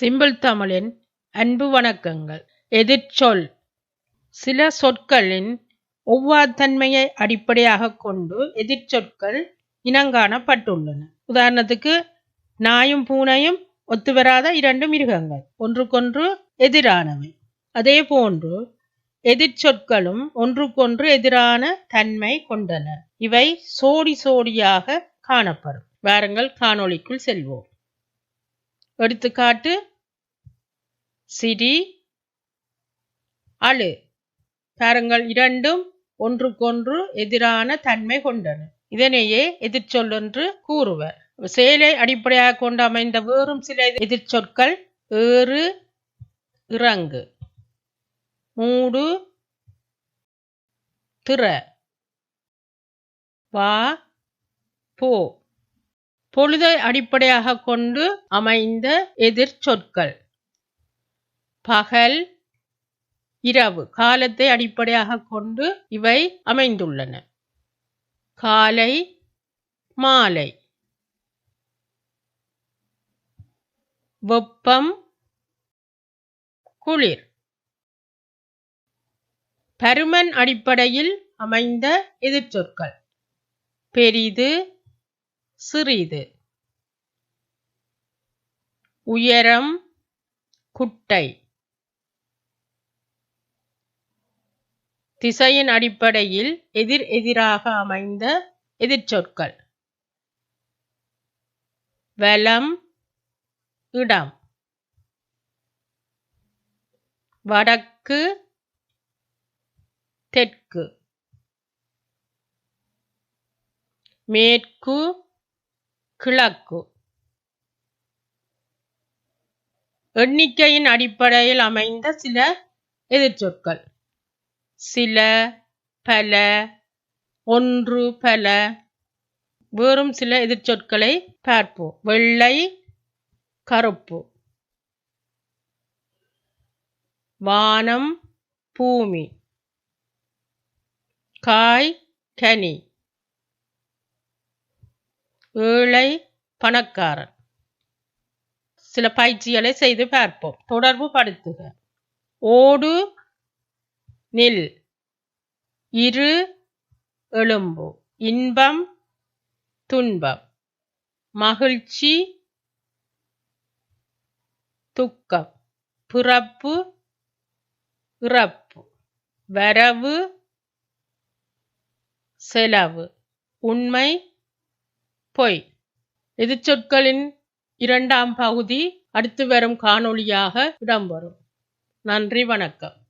Simple தமிழின் அன்பு வணக்கங்கள். எதிர்ச்சொல் சில. சொற்களின் ஒவ்வாத்தன்மையை அடிப்படையாகக் கொண்டு எதிர்ச்சொற்கள் இனங்காணப்பட்டுள்ளன. உதாரணத்துக்கு நாயும் பூனையும் ஒத்துவராத இரண்டு மிருகங்கள் ஒன்றுக்கொன்று எதிரானவை. அதே போன்று எதிர்ச்சொற்களும் ஒன்றுக்கொன்று எதிரான தன்மை கொண்டன. இவை சோடி சோடியாக காணப்படும். வாருங்கள் காணொளிக்குள் செல்வோம். எடுத்துக்காட்டு சிரி அழு. பாருங்கள் இரண்டும் ஒன்றுக்கொன்று எதிரான தன்மை கொண்டன. இதனையே எதிர்ச்சொல் என்று கூறுவர். செயலை அடிப்படையாக கொண்டு அமைந்த வேறும் சில எதிர்ச்சொற்கள் ஏறு இறங்கு. மூடு திற. வா போ. பொழுதை அடிப்படையாக கொண்டு அமைந்த எதிர்ச்சொற்கள் பகல் இரவு காலத்தை அடிப்படையாக கொண்டு இவை அமைந்துள்ளன. காலை மாலை. வெப்பம் குளிர். பருமன் அடிப்படையில் அமைந்த எதிர்ச்சொற்கள் பெரிது சிறிது. உயரம் குட்டை. திசையின் அடிப்படையில் எதிர் எதிராக அமைந்த எதிர்ச்சொற்கள். வலம் இடம். வடக்கு தெற்கு. மேற்கு கிழக்கு. எண்ணிக்கையின் அடிப்படையில் அமைந்த சில எதிர்ச்சொற்கள். சில பல ஒன்று பல. வேறும் சில எதிர்ச்சொற்களை பார்ப்போம். வெள்ளை கருப்பு. வானம் பூமி. காய் கனி. ஏழை பணக்காரன். சில பயிற்சிகளை செய்து பார்ப்போம். தொடர்பு படுத்துக. ஓடு நில். இரு எழும்பு. இன்பம் துன்பம். மகிழ்ச்சி துக்கம். பிறப்பு இறப்பு. வரவு செலவு. உண்மை பொய். எதிர்ச்சொற்களின் இரண்டாம் பகுதி அடுத்து வரும் காணொளியாக இடம்பெறும் நன்றி வணக்கம்.